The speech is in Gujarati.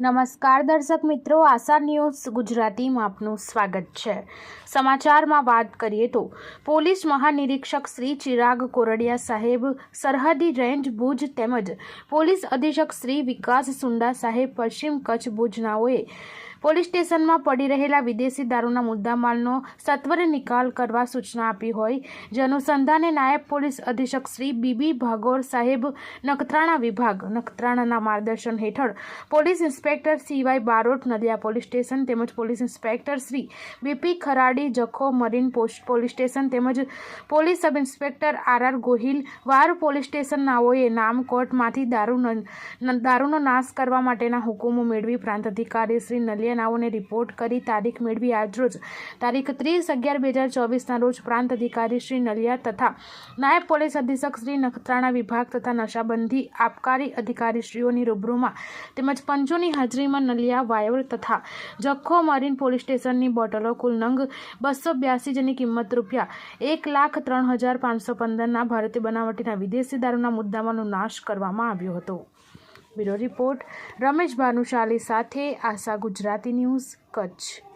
નમસ્કાર દર્શક મિત્રો, આશા ન્યૂઝ ગુજરાતીમાં આપનું સ્વાગત છે. સમાચારમાં વાત કરીએ તો, પોલીસ મહાનિરીક્ષક શ્રી ચિરાગ કોરડિયા સાહેબ, સરહદી રેન્જ ભુજ તેમજ પોલીસ અધિક્ષક શ્રી વિકાસ સુંડા સાહેબ, પશ્ચિમ કચ્છ ભુજનાઓએ પોલીસ સ્ટેશનમાં પડી રહેલા વિદેશી દારૂના મુદ્દામાલનો સત્વરે નિકાલ કરવા સૂચના આપી હોય. જે અનુસંધાને નાયબ પોલીસ અધિક્ષક શ્રી બીબી ભાગોર સાહેબ નખત્રાણા વિભાગ, નખત્રાણાના માર્ગદર્શન હેઠળ police inspector C Y Barot Naliya police station તેમજ police inspector Shri B P Kharadi Jakhau marine post police station તેમજ police sub inspector R R Gohil વાર પોલીસ સ્ટેશન નાઓએ નામ કોર્ટમાંથી દારૂ ન- ન- દારૂનો નાશ કરવા માટેના હુકુમો મેળવી પ્રાંત અધિકારી શ્રી નલિયા નાઓને રિપોર્ટ કરી તારીખ મેળવી આજરોજ તારીખ ત્રીસ અગિયાર બે હજાર ચોવીસના રોજ પ્રાંત અધિકારી શ્રી નલિયા તથા નાયબ પોલીસ અધિક્ષક શ્રી નખત્રાણા વિભાગ તથા નશાબંધી આબકારી અધિકારીશ્રીઓની રૂબરૂમાં તેમજ પંચોની હાજરીમાં નલિયા વાયર તથા જખો મરીન પોલીસ સ્ટેશનની બોટલો કુલ નંગ બસો બ્યાસી જેની કિંમત રૂપિયા એક લાખ ત્રણ હજાર પાંચસો પંદરના ભારતીય બનાવટીના વિદેશી દારૂના મુદ્દામાંનો નાશ કરવામાં આવ્યો હતો. Bureau report. રમેશ ભાનુશાલી સાથે આશા ગુજરાતી ન્યૂઝ કચ્છ.